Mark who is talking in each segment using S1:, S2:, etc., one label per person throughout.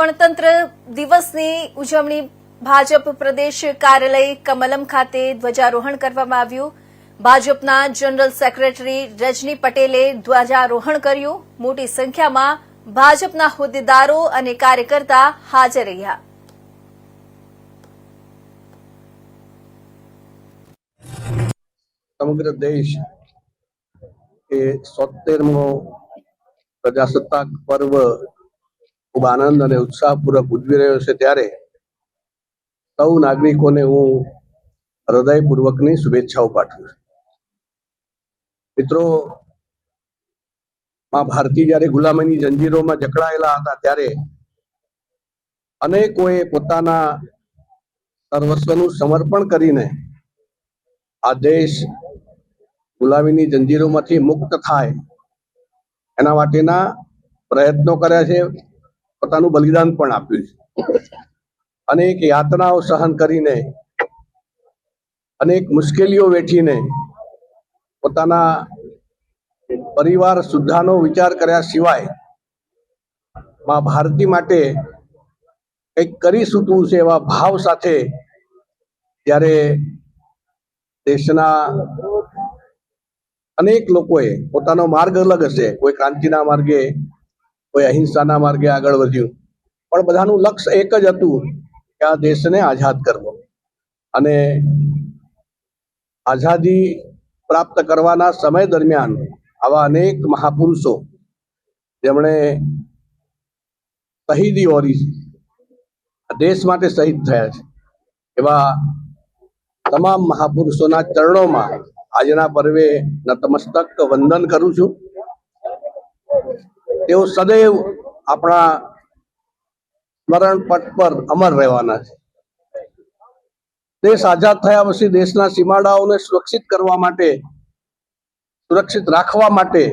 S1: ગણતંત્ર દિવસની ઉજવણી ભાજપ પ્રદેશ કાર્યાલય કમલમ ખાતે ધ્વજારોહણ કરવામાં આવ્યું. ભાજપના જનરલ સેક્રેટરી રજની પટેલે ધ્વજારોહણ કર્યું. મોટી સંખ્યામાં ભાજપના હોદ્દેદારો અને કાર્યકર્તા હાજર રહ્યા.
S2: સમગ્ર દેશ એ સોતેરમો પ્રજાસત્તાક પર્વ ખૂબ આનંદ અને ઉત્સાહપૂર્વક ઉજવી રહ્યો છે ત્યારે સૌ નાગરિકોને હું હૃદયપૂર્વકની શુભેચ્છાઓ પાઠવું છું. મિત્રો, માં ભારતી જ્યારે ગુલામીની જંજીરોમાં જકડાયેલા હતા ત્યારે અનેકોએ પોતાના સર્વસ્વનું સમર્પણ કરીને આ દેશ ગુલામીની જંજીરોમાંથી મુક્ત થાય એના માટેના પ્રયત્નો કર્યા છે. પોતાનું બલિદાન પણ આપ્યું છે. અનેક યાતનાઓ સહન કરીને અનેક મુશ્કેલીઓ વેઠીને પોતાના પરિવાર સુદ્ધાનો વિચાર કર્યા સિવાયમાં ભારતી માટે કંઈક કરી શકવું છે એવા ભાવ સાથે જ્યારે દેશના અનેક લોકોએ પોતાનો માર્ગ અલગ હશે. કોઈ ક્રાંતિના માર્ગે કોઈ અહિંસાના માર્ગે આગળ વધ્યું. પણ બધાનું લક્ષ્ય એક જ હતું કે આ દેશને આઝાદ કરવો. અને આઝાદી પ્રાપ્ત કરવાના સમય દરમિયાન આવા અનેક મહાપુરુષો જેમણે શહીદી ઓરી દેશ માટે શહીદ થયા છે. એવા તમામ મહાપુરુષોના ચરણોમાં આજના પર્વે નતમસ્તક વંદન કરું છું. તેઓ સદૈવ આપણા સ્મરણ પટ પર અમર રહેવાના છે. દેશ આઝાદ થયા પછી દેશના સીમાડાઓને સુરક્ષિત કરવા માટે, સુરક્ષિત રાખવા માટે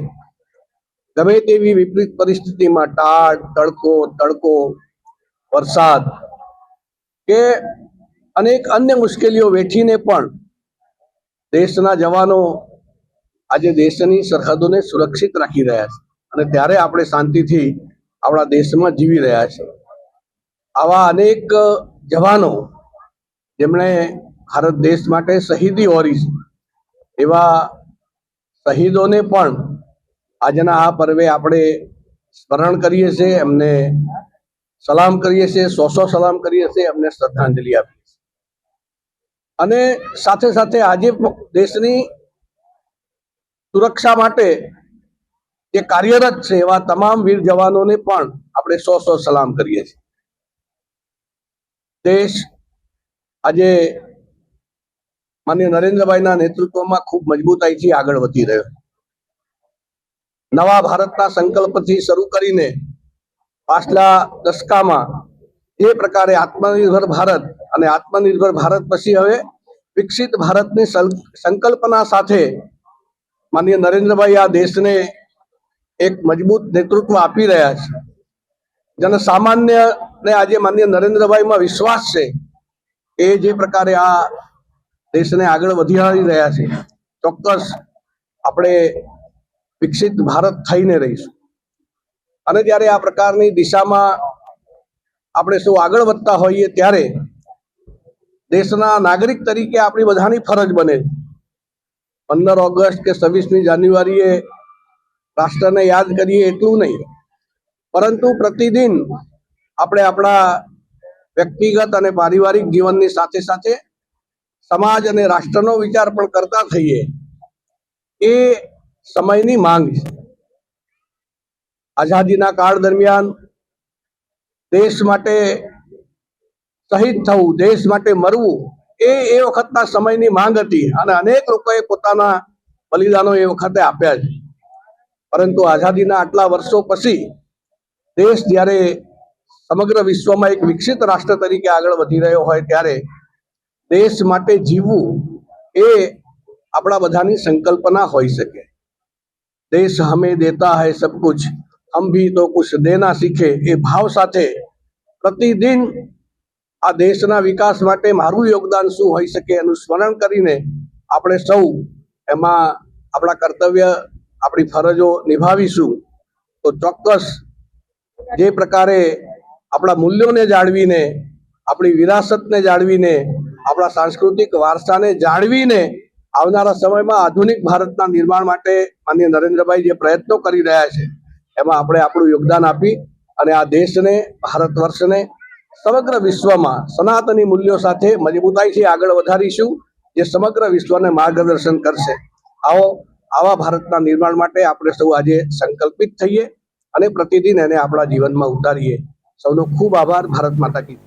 S2: ગમે તેવી વિપરીત પરિસ્થિતિમાં ટાળ, તડકો તડકો, વરસાદ કે અનેક અન્ય મુશ્કેલીઓ વેઠીને પણ દેશના જવાનો આજે દેશની સરહદોને સુરક્ષિત રાખી રહ્યા છે. અને ત્યારે આપણે શાંતિથી આપણા દેશમાં જીવી રહ્યા છે આવા અનેક જવાનો જેમણે ભારત દેશ માટે શહીદી ઓરી છે, એવા શહીદોને પણ આજના આ પર્વે આપણે સ્મરણ કરીએ છીએ, એમને સલામ કરીએ છીએ સો સો સલામ કરીએ છીએ, એમને શ્રદ્ધાંજલિ આપીએ છીએ. અને સાથે સાથે આજે દેશની સુરક્ષા માટે જે કાર્યરત છે એવા તમામ વીર જવાનોને પણ આપણે સો સો સલામ કરીએ છીએ. દેશ આજે માન્ય નરેન્દ્રભાઈના નેતૃત્વમાં ખૂબ મજબૂતાઈથી આગળ વધી રહ્યો નવા ભારતના સંકલ્પથી શરૂ કરીને પાછલા દશકામાં જે પ્રકારે આત્મનિર્ભર ભારત અને આત્મનિર્ભર ભારત પછી હવે વિકસિત ભારતની સંકલ્પના સાથે માન્ય નરેન્દ્રભાઈ આ દેશને એક મજબૂત નેતૃત્વ આપી રહ્યા છે. જન સામાન્ય ને આજે માનીય નરેન્દ્રભાઈમાં વિશ્વાસ છે એ જે પ્રકારે આ દેશને આગળ વધારી રહ્યા છે. ચોક્કસ આપણે વિકસિત ભારત થઈને રહીશું. અને જ્યારે આ પ્રકારની દિશામાં આપણે સૌ આગળ વધતા હોઈએ ત્યારે દેશના નાગરિક તરીકે આપણી બધાની ફરજ બને પંદર ઓગસ્ટ કે છવ્વીસમી જાન્યુઆરીએ રાષ્ટ્રને યાદ કરીએ એટલું નહીં. પરંતુ પ્રતિદિન આપણે આપણા વ્યક્તિગત અને પારિવારિક જીવનની સાથે સાથે સમાજ અને રાષ્ટ્રનો વિચાર પણ કરતા થઈએ. એ સમયની માંગ છે. આઝાદીના કાળ દરમિયાન દેશ માટે શહીદ થવું, દેશ માટે મરવું, એ એ વખતના સમયની માંગ હતી અને અનેક લોકોએ પોતાના બલિદાનો એ વખતે આપ્યા છે. પરંતુ આઝાદીના આટલા વર્ષો પછી દેશ જ્યારે સમગ્ર વિશ્વમાં એક વિકસિત રાષ્ટ્ર તરીકે આગળ વધી રહ્યો હોય ત્યારે દેશ માટે જીવવું એ આપણા બધાની સંકલ્પના હોઈ શકે. દેશ હમે દેતા હૈ સબ કુછ, હમ ભી તો કુછ દેના શીખે એ ભાવ સાથે પ્રતિદિન આ દેશના વિકાસ માટે મારું યોગદાન શું હોઈ શકે એનું સ્મરણ કરીને આપણે સૌ એમાં આપણા કર્તવ્ય આપણી ફરજો નિભાવીશું, તો ચોક્કસ જે પ્રકારે આપણા મૂલ્યોને જાળવીને, આપણી વિરાસતને જાળવીને, આપણા સાંસ્કૃતિક વારસાને જાળવીને આવનારા સમયમાં આધુનિક ભારતના નિર્માણ માટે માનનીય નરેન્દ્રભાઈ જે પ્રયત્નો કરી રહ્યા છે, એમાં આપણે આપણું યોગદાન આપી અને આ દેશને, ભારત વર્ષને, સમગ્ર વિશ્વમાં સનાતની મૂલ્યો સાથે મજબૂતાઈથી આગળ વધારીશું, જે સમગ્ર વિશ્વને માર્ગદર્શન કરશે. આવો આવા ભારતના નિર્માણ માટે આપણે સૌ આજે સંકલ્પિત થઈએ અને પ્રતિદિન એને આપણા જીવનમાં ઉતારીએ સૌનો ખૂબ આભાર, ભારત માતા કી.